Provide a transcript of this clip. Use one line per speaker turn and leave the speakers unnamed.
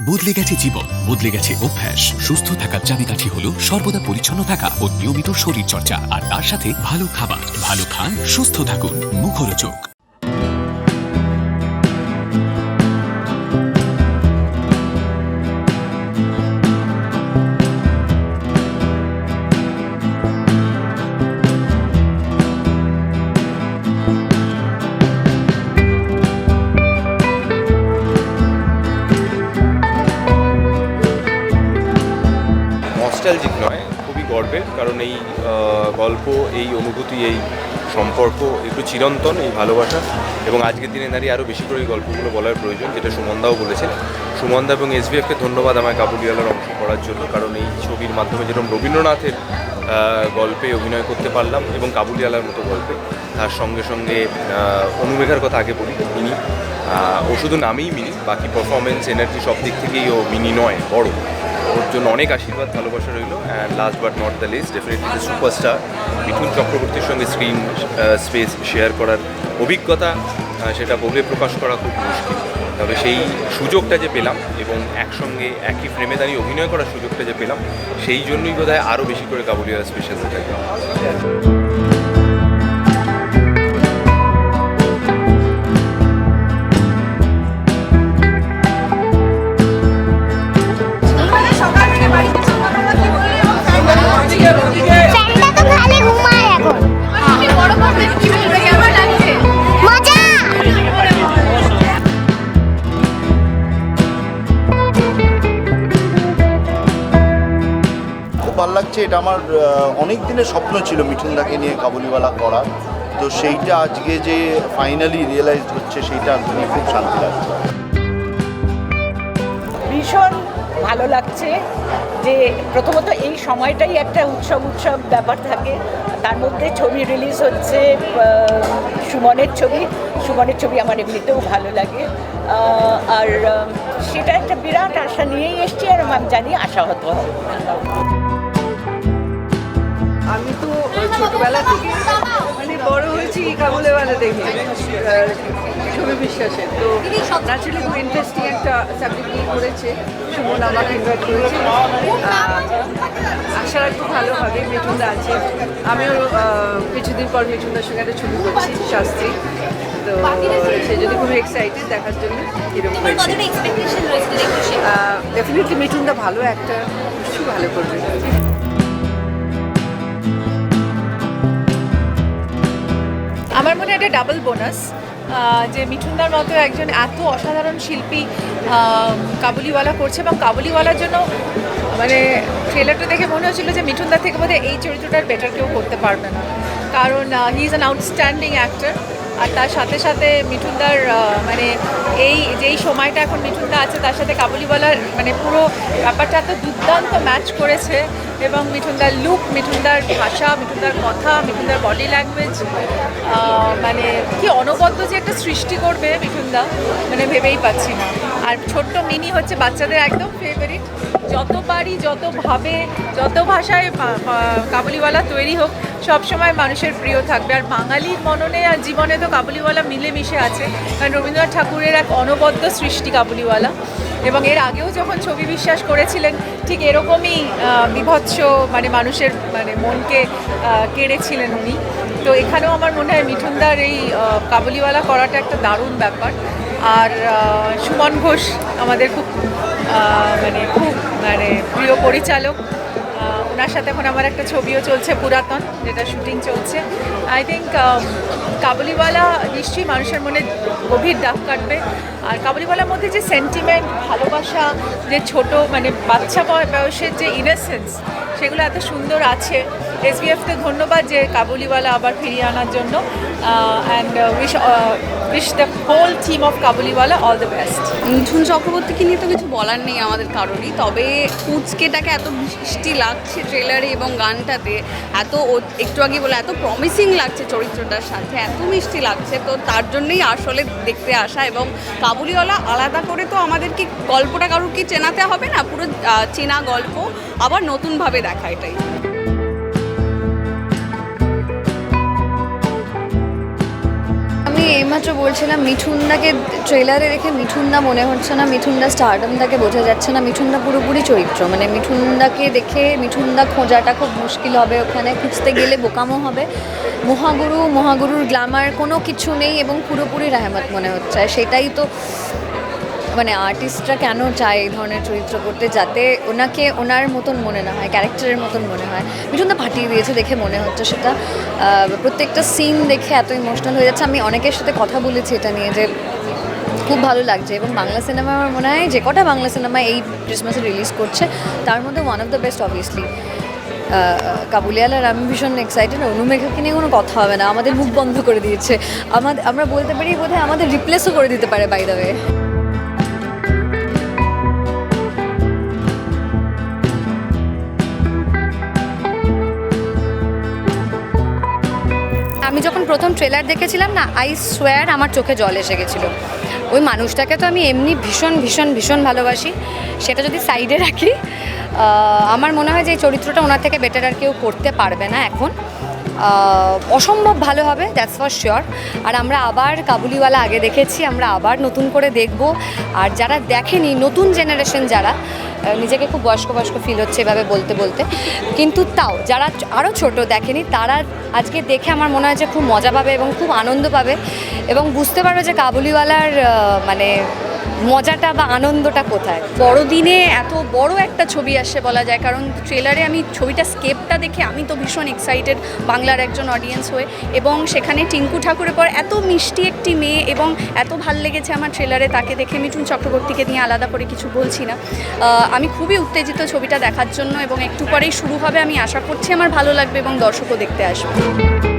বদলে গেছে জীবন, বদলে গেছে অভ্যাস। সুস্থ থাকার চাবিকাঠি হলো সর্বদা পরিচ্ছন্ন থাকা ও নিয়মিত শরীরচর্চা। আর তার সাথে ভালো খাবার, ভালো খান, সুস্থ থাকুন মুখরোচক।
নস্টালজিক নয়, খুবই গর্বের। কারণ এই গল্প, এই অনুভূতি, এই সম্পর্ক, একটু চিরন্তন এই ভালোবাসা। এবং আজকের দিনে দাঁড়িয়ে আরও বেশি করে এই গল্পগুলো বলার প্রয়োজন, যেটা সুমনদাও বলেছেন। সুমনদা এবং এসবিএফকে ধন্যবাদ আমায় কাবুলিওয়ালার অংশ করার জন্য। কারণ এই ছবির মাধ্যমে যেরকম রবীন্দ্রনাথের গল্পে অভিনয় করতে পারলাম এবং কাবুলিওয়ালার মতো গল্পে। তার সঙ্গে সঙ্গে অনুমেঘার কথা আগে বলি, মিনি। ও শুধু নামেই মিনি, বাকি পারফরমেন্স এনার্জি সব দিক থেকেই ও মিনি নয়, বড়। ওর জন্য অনেক আশীর্বাদ, ভালোবাসা রইল। And last but not the least definitely the superstar Mithun চক্রবর্তীর সঙ্গে স্ক্রিন স্পেস শেয়ার করার অভিজ্ঞতা সেটা বলে প্রকাশ করা খুব মুশকিল। তবে সেই সুযোগটা যে পেলাম এবং একসঙ্গে একই ফ্রেমে দাঁড়িয়ে অভিনয় করার সুযোগটা যে পেলাম, সেই জন্যই বোধ হয় আরও বেশি করে কাবুলিয়ার স্পেশাল হয়ে থাকে
ভালো লাগছে, এটা আমার অনেক দিনের স্বপ্ন ছিল মিঠুনদাকে নিয়ে কাবুলিওয়ালা করা তো সেইটা আজকে যে ফাইনালি রিয়েলাইজ হচ্ছে, সেইটা নিয়ে খুব শান্তি লাগছে।
ভীষণ ভালো লাগছে যে প্রথমত এই সময়টাই একটা উৎসব উৎসব ব্যাপার থাকে। তার মধ্যে ছবি রিলিজ হচ্ছে সুমনের ছবি। সুমনের ছবি আমার এমনিতেও ভালো লাগে। আর সেটা একটা বিরাট আশা নিয়েই এসছি আর আমি জানি আশাহত
আমি ছোটবেলা থেকে মানে বড় হয়েছি কাবুলেওয়ালা দেখে ছবি বিশ্বাসের। তো ন্যাচারালি খুব ইন্টারেস্টিং একটা সাবজেক্ট নিয়ে করেছে। সুমন আমাকে ইনভাইট করেছে। আশা রাখব ভালো হবে মিঠুনদা আছে। আমিও কিছুদিন পর মিঠুনদার সঙ্গে একটা ছবি করছি শাস্ত্রী তো সে যদি খুবই এক্সাইটেড দেখার জন্য এরকম ডেফিনেটলি মিঠুনদা ভালো একটা নিশ্চয়ই ভালো করবে।
আমার মনে হয় এটা ডাবল বোনাস যে মিঠুনদার মতো একজন এত অসাধারণ শিল্পী কাবুলিওয়ালা করছে এবং কাবুলিওয়ালার জন্য মানে ট্রেলারটা দেখে মনে হচ্ছিল যে মিঠুনদার থেকে বোধহয় এই চরিত্রটার বেটার কেউ করতে পারবে না। কারণ he is an outstanding actor আর তার সাথে সাথে মিঠুনদার মানে এই যেই সময়টা এখন মিঠুনদা আছে, তার সাথে কাবুলিওয়ালার মানে পুরো ব্যাপারটা এত দুর্দান্ত ম্যাচ করেছে। এবং মিঠুনদার লুক মিঠুনদার ভাষা, মিঠুনদার কথা, মিঠুনদার বডি ল্যাঙ্গুয়েজ মানে কি অনবদ্য যে একটা সৃষ্টি করবে মিঠুনদা মানে ভেবেই পাচ্ছি না। আর ছোট্ট মিনি হচ্ছে বাচ্চাদের একদম ফেভারিট যতবারই যতভাবে যত ভাষায় কাবুলিওয়ালা তৈরি হোক, সবসময় মানুষের প্রিয় থাকবে। আর বাঙালির মননে আর জীবনে তো কাবুলিওয়ালা মিলেমিশে আছে। কারণ রবীন্দ্রনাথ ঠাকুরের এক অনবদ্য সৃষ্টি কাবুলিওয়ালা। এবং এর আগেও যখন ছবি বিশ্বাস করেছিলেন, ঠিক এরকমই বিভৎস মানে মানুষের মানে মনকে কেড়েছিলেন উনি। তো এখানেও আমার মনে হয় মিঠুনদার এই কাবুলিওয়ালা করাটা একটা দারুণ ব্যাপার। আর সুমন ঘোষ আমাদের খুব মানে খুব মানে প্রিয় পরিচালক। ওনার সাথে এখন আমার একটা ছবিও চলছে পুরাতন, যেটা শুটিং চলছে। আই থিঙ্ক কাবুলিওয়ালা নিশ্চয়ই মানুষের মনে গভীর দাগ কাটবে। আর কাবুলিওয়ালার মধ্যে যে সেন্টিমেন্ট ভালোবাসা, যে ছোট মানে বাচ্চা বয়সের যে ইনোসেন্স সেগুলো এত সুন্দর আছে। এসবিএফকে ধন্যবাদ যে কাবুলিওয়ালা আবার ফিরিয়ে আনার জন্য and wish wish the whole team of Kabuliwala all the best
Mithun চক্রবর্তীকে নিয়ে তো কিছু বলার নেই আমাদের কারোরই, তবে কুচকেটাকে এত মিষ্টি লাগছে ট্রেলারে এবং গানটাতে, এত একটু আগে বলে, এত প্রমিসিং লাগছে চরিত্রটার সাথে, এত মিষ্টি লাগছে, তো তার জন্যই আসলে দেখতে আসা এবং কাবুলিওয়ালা আলাদা করে তো আমাদের কি গল্পটা কারোর কি চেনাতে হবে না, পুরো চেনা গল্প আবার নতুনভাবে দেখা এটাই।
এইমাত্র বলছিলাম মিঠুন্দাকে ট্রেলারে দেখে মিঠুন্দা মনে হচ্ছে না, মিঠুনদা স্টারডমদাকে বোঝা যাচ্ছে না, মিঠুনদা পুরোপুরি চরিত্র। মানে মিঠুনদাকে দেখে মিঠুনদা খোঁজাটা খুব মুশকিল হবে ওখানে, খুঁজতে গেলে বোকামো হবে। মহাগুরু, মহাগুরুর গ্ল্যামার কোনো কিছু নেই এবং পুরোপুরি রেহমত মনে হচ্ছে। সেটাই তো মানে আর্টিস্টরা কেন চায় এই ধরনের চরিত্র করতে? যাতে ওনাকে ওনার মতন মনে না হয় ক্যারেক্টারের মতন মনে হয়। ভীষণটা ফাটিয়ে দিয়েছে দেখে মনে হচ্ছে সেটা। প্রত্যেকটা সিন দেখে এত ইমোশনাল হয়ে যাচ্ছে। আমি অনেকের সাথে কথা বলেছি এটা নিয়ে যে খুব ভালো লাগছে। এবং বাংলা সিনেমা আমার মনে হয় যে কটা বাংলা সিনেমা এই ক্রিসমাসে রিলিজ করছে, তার মধ্যে one of the best obviously কাবুলিয়ালার আমি ভীষণ এক্সাইটেড অনুমেঘাকে নিয়ে কোনো কথা হবে না। আমাদের মুখ বন্ধ করে দিয়েছে। আমাদের আমরা বলতে পারি বোধহয় আমাদের রিপ্লেসও করে দিতে পারে বাই দ্য ওয়ে প্রথম ট্রেলার দেখেছিলাম না আই সোয়ার আমার চোখে জল এসে গেছিল। ওই মানুষটাকে তো আমি এমনি ভীষণ ভীষণ ভীষণ ভালোবাসি। সেটা যদি সাইডে রাখি আমার মনে হয় যে এই চরিত্রটা ওনার থেকে বেটার আর কেউ করতে পারবে না এখন। অসম্ভব ভালো হবে দ্যাটস ফর শিওর আর আমরা আবার কাবুলিওয়ালা আগে দেখেছি, আমরা আবার নতুন করে দেখব। আর যারা দেখেনি, নতুন জেনারেশন যারা নিজেকে খুব বয়স্ক বয়স্ক ফিল হচ্ছে এভাবে বলতে বলতে। কিন্তু তাও, যারা আরও ছোট দেখেনি, তারা আজকে দেখে আমার মনে হয় যে খুব মজা পাবে এবং খুব আনন্দ পাবে। এবং বুঝতে পারবে যে কাবুলিওয়ালার মানে মজাটা বা আনন্দটা কোথায়?
বড়দিনে এত বড় একটা ছবি আসছে বলা যায়, কারণ ট্রেলারে আমি ছবিটা স্কেপটা দেখে আমি তো ভীষণ এক্সাইটেড বাংলার একজন অডিয়েন্স হয়ে। এবং সেখানে টিঙ্কু ঠাকুরের পর এত মিষ্টি একটি মেয়ে এবং এত ভালো লেগেছে আমার ট্রেলারে তাকে দেখে মিঠুন চক্রবর্তীকে নিয়ে আলাদা করে কিছু বলছি না। আমি খুবই উত্তেজিত ছবিটা দেখার জন্য এবং একটু পরেই শুরু হবে, আমি আশা করছি আমার ভালো লাগবে এবং দর্শকও দেখতে আসবে।